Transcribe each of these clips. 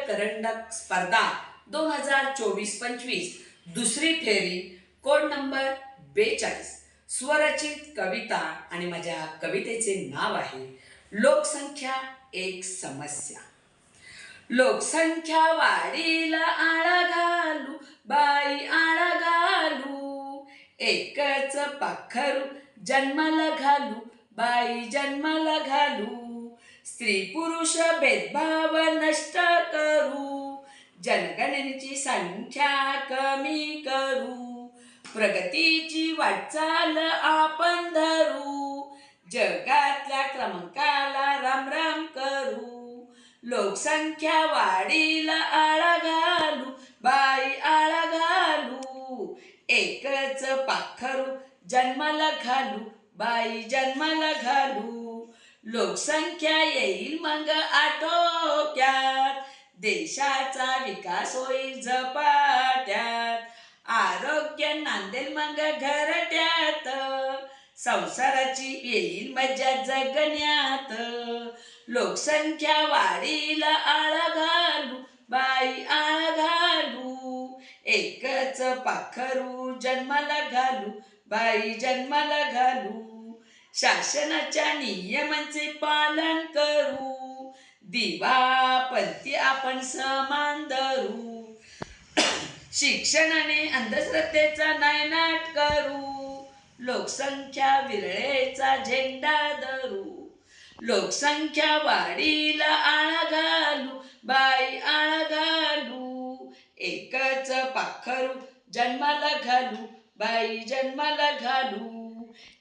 पदरंडक स्पर्धा दोन हजार चोवीस पंचवीस. दुसरी फेरी कोड नंबर बेचाळीस. स्वरचित कविता आणि माझ्या कवितेचे नाव आहे लोकसंख्या एक समस्या. लोकसंख्या वाढीला आळा घालू बाई आळा घालू. एकच पाखरू जन्माला घालू बाई जन्माला घालू. स्त्री पुरुष भेदभाव नष्ट करू. जनगणनेची संख्या कमी करू. प्रगतीची वाटचाल आपण धरू. जगातल्या क्रमांकाला रामराम करू. लोकसंख्या वाढीला आळा घालू बाई आळा घालू एकच पाखरू जन्माला घालू बाई जन्माला घालू. लोकसंख्या येईल मग आटोक्यात. देशाचा विकास होईल झपाट्यात. आरोग्य नांदेल मग घरट्यात. संसाराची येईल मजा जगण्यात. लोकसंख्या वाढीला आळा घालू बाई आळा घालू एकच पाखरू जन्माला घालू बाई जन्माला घालू. शासनाच्या नियमांचे पालन करू. दिवा पंथी आपण समान धरू. शिक्षणाने अंधश्रद्धेचा नायनाट करू. लोकसंख्या विरळेचा झेंडा धरू. लोकसंख्या वाढीला आळा घालू बाई आळा घालू. एकच पाखरू जन्माला घालू बाई जन्माला घालू.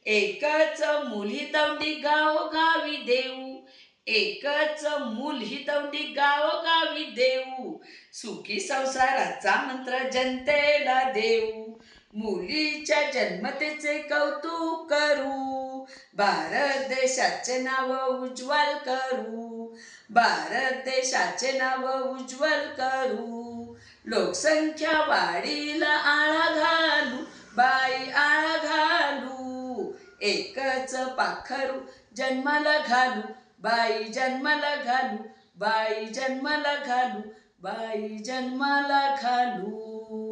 एकच मुली तवडी गाव गावी देऊ. एकच मूल ही तवडी गाव गावी देऊ. सुखी संसाराचा मंत्र जनतेला देऊ. मुलीच्या जन्मतेचे कौतुक करू. भारत देशाचे नाव उज्ज्वल करू. भारत देशाचे नाव उज्ज्वल करू. लोकसंख्या वाढीला आळा घालू. बाई आळा एकच पाखरू जन्माला घालू बाई जन्माला घालू बाई जन्माला घालू बाई जन्माला घालू.